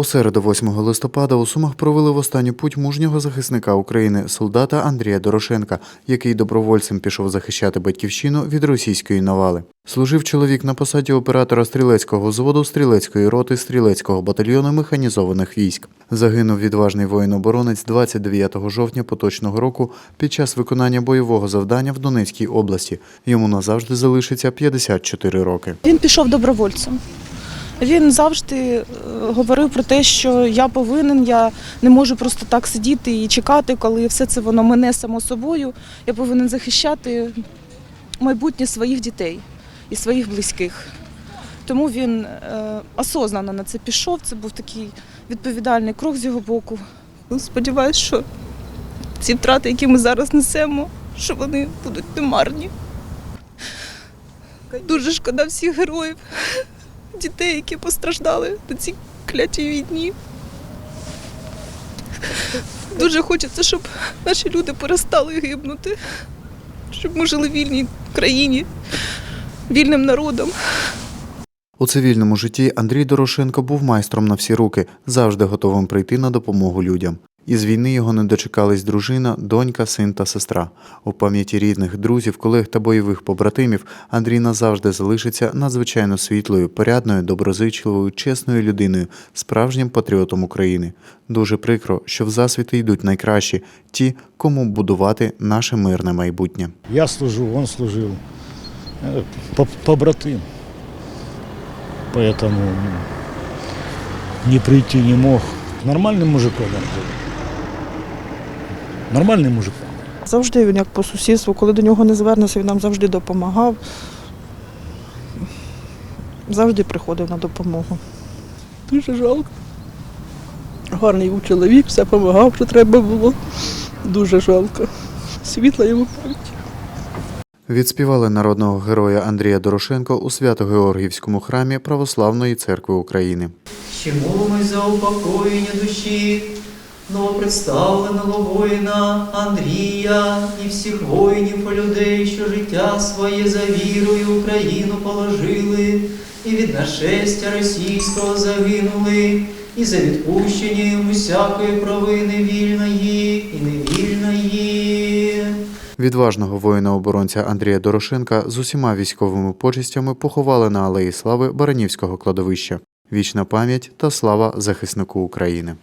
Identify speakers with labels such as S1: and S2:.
S1: У середу 8 листопада у Сумах провели в останню путь мужнього захисника України, солдата Андрія Дорошенка, який добровольцем пішов захищати батьківщину від російської навали. Служив чоловік на посаді оператора стрілецького взводу стрілецької роти стрілецького батальйону механізованих військ. Загинув відважний воїн-оборонець 29 жовтня поточного року під час виконання бойового завдання в Донецькій області. Йому назавжди залишиться 54 роки.
S2: Він пішов добровольцем. Він завжди е, говорив про те, що я повинен, я не можу просто так сидіти і чекати, коли все це воно мене само собою. Я повинен захищати майбутнє своїх дітей і своїх близьких. Тому він е, осознанно на це пішов. Це був такий відповідальний крок з його боку. Сподіваюсь, що ці втрати, які ми зараз несемо, що вони будуть немарні. Дуже шкода всіх героїв дітей, які постраждали на цій клятій війні. Дуже хочеться, щоб наші люди перестали гибнути, щоб ми жили в вільній країні, вільним народом.
S1: У цивільному житті Андрій Дорошенко був майстром на всі руки, завжди готовим прийти на допомогу людям. Із війни його не дочекались дружина, донька, син та сестра. У пам'яті рідних, друзів, колег та бойових побратимів Андрій назавжди залишиться надзвичайно світлою, порядною, доброзичливою, чесною людиною, справжнім патріотом України. Дуже прикро, що в засвіти йдуть найкращі, ті, кому будувати наше мирне майбутнє.
S3: Я служу, он служил Э, по- Побратим. Поэтому ну, не прийти не мог. Нормальным мужиком он был. Нормальный мужик.
S4: Завжди він як по сусідству, коли до нього не звернешся, він нам завжди допомагав. Завжди приходив на допомогу.
S5: Дуже жалко. Гарний був чоловік, все допомагав, що треба було. Дуже жалко. Світла йому пам'ять.
S1: Відспівали народного героя Андрія Дорошенко у Свято-Георгіївському храмі Православної церкви України.
S6: Ще молимось за упокоєння душі новопредставленого воїна Андрія і всіх воїнів і людей, що життя своє за вірою Україну положили, і від нашестя російського загинули, і за відпущення усякої провини вільної.
S1: Відважного воїна-оборонця Андрія Дорошенка з усіма військовими почестями поховали на Алеї Слави Баранівського кладовища. Вічна пам'ять та слава захиснику України.